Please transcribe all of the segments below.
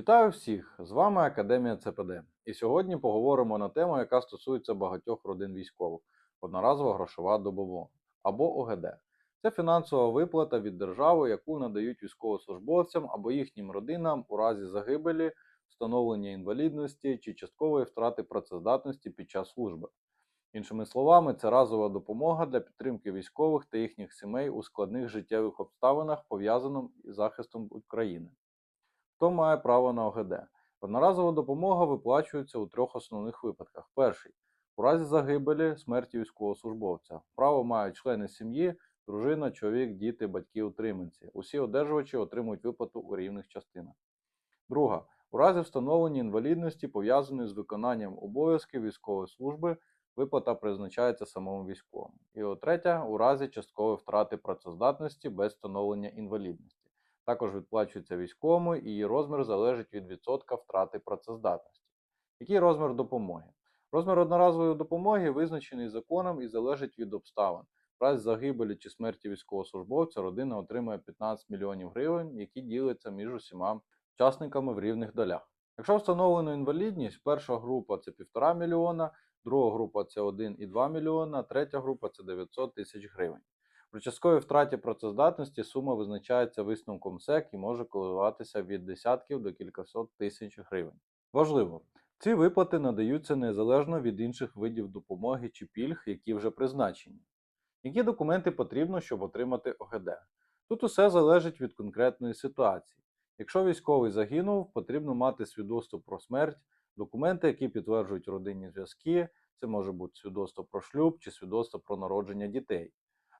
Вітаю всіх! З вами Академія ЦПД. І сьогодні поговоримо на тему, яка стосується багатьох родин військових одноразова грошова добова або ОГД. Це фінансова виплата від держави, яку надають військовослужбовцям або їхнім родинам у разі загибелі, встановлення інвалідності чи часткової втрати працездатності під час служби. Іншими словами, це разова допомога для підтримки військових та їхніх сімей у складних життєвих обставинах, пов'язаних із захистом України. Хто має право на ОГД? Одноразова допомога виплачується у трьох основних випадках. Перший у разі загибелі, смерті військовослужбовця. Право мають члени сім'ї, дружина, чоловік, діти, батьки, утриманці. Усі одержувачі отримують виплату у рівних частинах. Друга у разі встановлення інвалідності, пов'язаної з виконанням обов'язків військової служби, виплата призначається самому військовому. І от третя у разі часткової втрати працездатності без встановлення інвалідності. Також відплачується військовому і її розмір залежить від відсотка втрати працездатності. Який розмір допомоги? Розмір одноразової допомоги визначений законом і залежить від обставин. В разі загибелі чи смерті військовослужбовця родина отримує 15 мільйонів гривень, які діляться між усіма учасниками в рівних долях. Якщо встановлено інвалідність, перша група це 1,5 мільйона, друга група це 1,2 мільйона, третя група це 900 тисяч гривень. При частковій втраті працездатності сума визначається висновком СЕК і може коливатися від десятків до кількасот тисяч гривень. Важливо, ці виплати надаються незалежно від інших видів допомоги чи пільг, які вже призначені. Які документи потрібно, щоб отримати ОГД? Тут усе залежить від конкретної ситуації. Якщо військовий загинув, потрібно мати свідоцтво про смерть, документи, які підтверджують родинні зв'язки, це може бути свідоцтво про шлюб чи свідоцтво про народження дітей.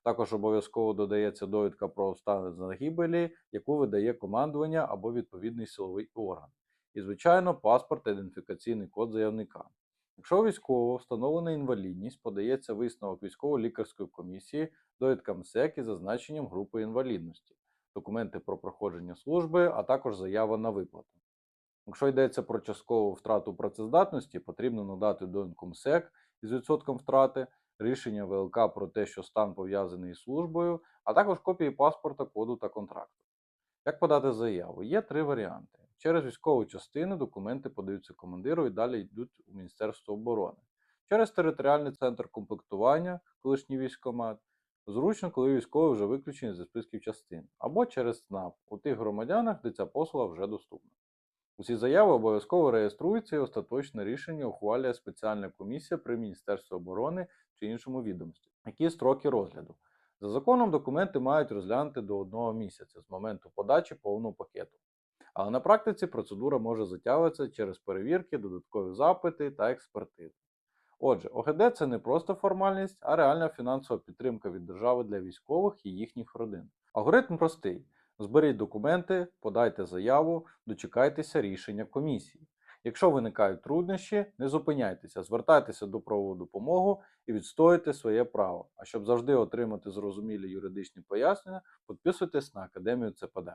Також обов'язково додається довідка про обставини загибелі, яку видає командування або відповідний силовий орган. І, звичайно, паспорт та ідентифікаційний код заявника. Якщо у військового встановлена інвалідність, подається висновок військово-лікарської комісії, довідка МСЕК із зазначенням групи інвалідності, документи про проходження служби, а також заява на виплату. Якщо йдеться про часткову втрату працездатності, потрібно надати довідку МСЕК із відсотком втрати, рішення ВЛК про те, що стан пов'язаний із службою, а також копії паспорта, коду та контракту. Як подати заяву? Є три варіанти. Через військову частину документи подаються командиру і далі йдуть у Міністерство оборони. Через територіальний центр комплектування, колишній військомат, зручно, коли військовий вже виключений зі списків частин, або через СНАП у тих громадянах, де ця послуга вже доступна. Усі заяви обов'язково реєструються і остаточне рішення ухвалює спеціальна комісія при Міністерстві оборони чи іншому відомстві. Які строки розгляду? За законом документи мають розглянути до одного місяця з моменту подачі повного пакету. Але на практиці процедура може затягуватися через перевірки, додаткові запити та експертизи. Отже, ОГД це не просто формальність, а реальна фінансова підтримка від держави для військових і їхніх родин. Алгоритм простий. Зберіть документи, подайте заяву, дочекайтеся рішення комісії. Якщо виникають труднощі, не зупиняйтеся, звертайтеся до правову допомогу і відстоюйте своє право. А щоб завжди отримати зрозумілі юридичні пояснення, підписуйтесь на Академію ЦПД.